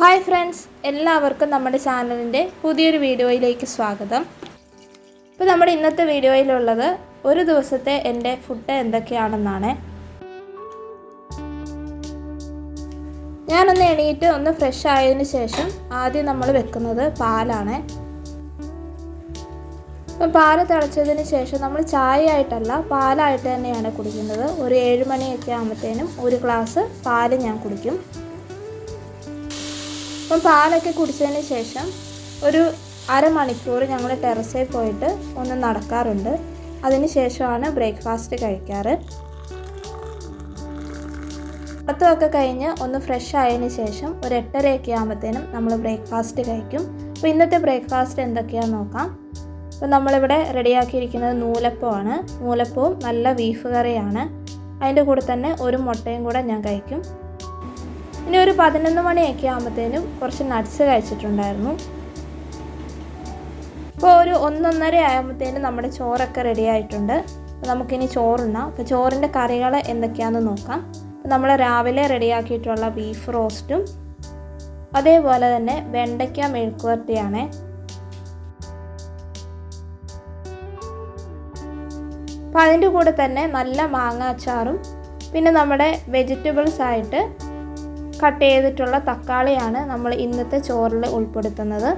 Hi friends എല്ലാവർക്കും നമ്മുടെ ചാനലിന്റെ പുതിയൊരു വീഡിയോയിലേക്ക് സ്വാഗതം. ഇപ്പോൾ നമ്മുടെ ഇന്നത്തെ വീഡിയോയിലുള്ളത് ഒരു ദിവസത്തെ എന്റെ ഫുഡ് എന്തൊക്കെയാണെന്നാണ്. ഞാനൊന്ന് എണീറ്റ് ഒന്ന് ഫ്രഷ് ആയതിനു ശേഷം ആദ്യം നമ്മൾ വെക്കുന്നത് പാലാണ്. അപ്പം പാൽ തിളച്ചതിന് ശേഷം നമ്മൾ ചായ ആയിട്ടല്ല പാലായിട്ട് തന്നെയാണ് കുടിക്കുന്നത്. ഒരു ഏഴ് മണിയൊക്കെ ആകുമ്പോഴത്തേനും ഒരു ഗ്ലാസ് പാൽ ഞാൻ കുടിക്കും. അപ്പം പാലൊക്കെ കുടിച്ചതിന് ശേഷം ഒരു അരമണിക്കൂർ ഞങ്ങൾ ടെറസിൽ പോയിട്ട് ഒന്ന് നടക്കാറുണ്ട്. അതിന് ശേഷമാണ് ബ്രേക്ക്ഫാസ്റ്റ് കഴിക്കാറ്. പത്തുമൊക്കെ കഴിഞ്ഞ് ഒന്ന് ഫ്രഷ് ആയതിന് ശേഷം ഒരു എട്ടരയൊക്കെ ആകുമ്പോഴത്തേനും നമ്മൾ ബ്രേക്ക്ഫാസ്റ്റ് കഴിക്കും. അപ്പോൾ ഇന്നത്തെ ബ്രേക്ക്ഫാസ്റ്റ് എന്തൊക്കെയാണെന്ന് നോക്കാം. അപ്പോൾ നമ്മളിവിടെ റെഡിയാക്കിയിരിക്കുന്നത് നൂലപ്പമാണ്. നൂലപ്പവും നല്ല ബീഫ് കറിയാണ്. അതിന്റെ കൂടെ തന്നെ ഒരു മുട്ടയും കൂടെ ഞാൻ കഴിക്കും. ഇനി ഒരു പതിനൊന്ന് മണിയൊക്കെ ആകുമ്പോഴത്തേനും കുറച്ച് നട്ട്സ് കഴിച്ചിട്ടുണ്ടായിരുന്നു. ഇപ്പോൾ ഒരു ഒന്നൊന്നര ആകുമ്പോഴത്തേനും നമ്മുടെ ചോറൊക്കെ റെഡി ആയിട്ടുണ്ട്. നമുക്കിനി ചോറുണ്ണാം. അപ്പോൾ ചോറിന്റെ കറികൾ എന്തൊക്കെയാണെന്ന് നോക്കാം. നമ്മൾ രാവിലെ റെഡിയാക്കിയിട്ടുള്ള ബീഫ് റോസ്റ്റും അതേപോലെ തന്നെ വെണ്ടയ്ക്ക മെഴുക്കുവരട്ടിയാണ്. അപ്പോൾ അതിന്റെ കൂടെ തന്നെ നല്ല മാങ്ങ അച്ചാറും പിന്നെ നമ്മുടെ വെജിറ്റബിൾസ് ആയിട്ട് കട്ട് ചെയ്തിട്ടുള്ള തക്കാളിയാണ് നമ്മൾ ഇന്നത്തെ ചോറിൽ ഉൾപ്പെടുത്തുന്നത്.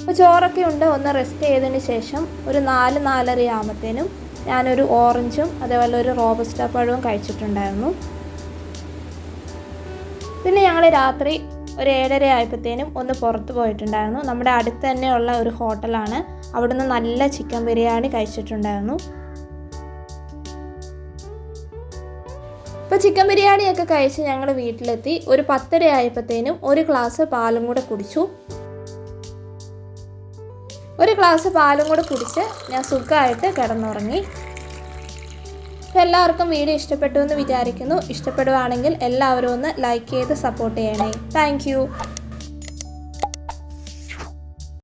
അപ്പോൾ ചോറൊക്കെ ഉണ്ട് ഒന്ന് റെസ്റ്റ് ചെയ്തതിന് ശേഷം ഒരു നാല് നാലര ആകുമ്പത്തേനും ഞാനൊരു ഓറഞ്ചും അതേപോലെ ഒരു റോബസ്റ്റ പഴവും കഴിച്ചിട്ടുണ്ടായിരുന്നു. പിന്നെ ഞങ്ങൾ രാത്രി ഒരു ഏഴര ആയപ്പോഴത്തേനും ഒന്ന് പുറത്ത് പോയിട്ടുണ്ടായിരുന്നു. നമ്മുടെ അടുത്ത് തന്നെയുള്ള ഒരു ഹോട്ടലാണ്. അവിടുന്ന് നല്ല ചിക്കൻ ബിരിയാണി കഴിച്ചിട്ടുണ്ടായിരുന്നു. ഇപ്പോൾ ചിക്കൻ ബിരിയാണിയൊക്കെ കഴിച്ച് ഞങ്ങൾ വീട്ടിലെത്തി. ഒരു പത്തര ആയപ്പോഴത്തേനും ഒരു ഗ്ലാസ് പാലും കൂടെ കുടിച്ചു. ഒരു ഗ്ലാസ് പാലും കൂടെ കുടിച്ച് ഞാൻ സുഖമായിട്ട് കിടന്നുറങ്ങി. അപ്പോൾ എല്ലാവർക്കും വീഡിയോ ഇഷ്ടപ്പെട്ടു എന്ന് വിചാരിക്കുന്നു. ഇഷ്ടപ്പെടുവാണെങ്കിൽ എല്ലാവരും ഒന്ന് ലൈക്ക് ചെയ്ത് സപ്പോർട്ട് ചെയ്യണേ. താങ്ക്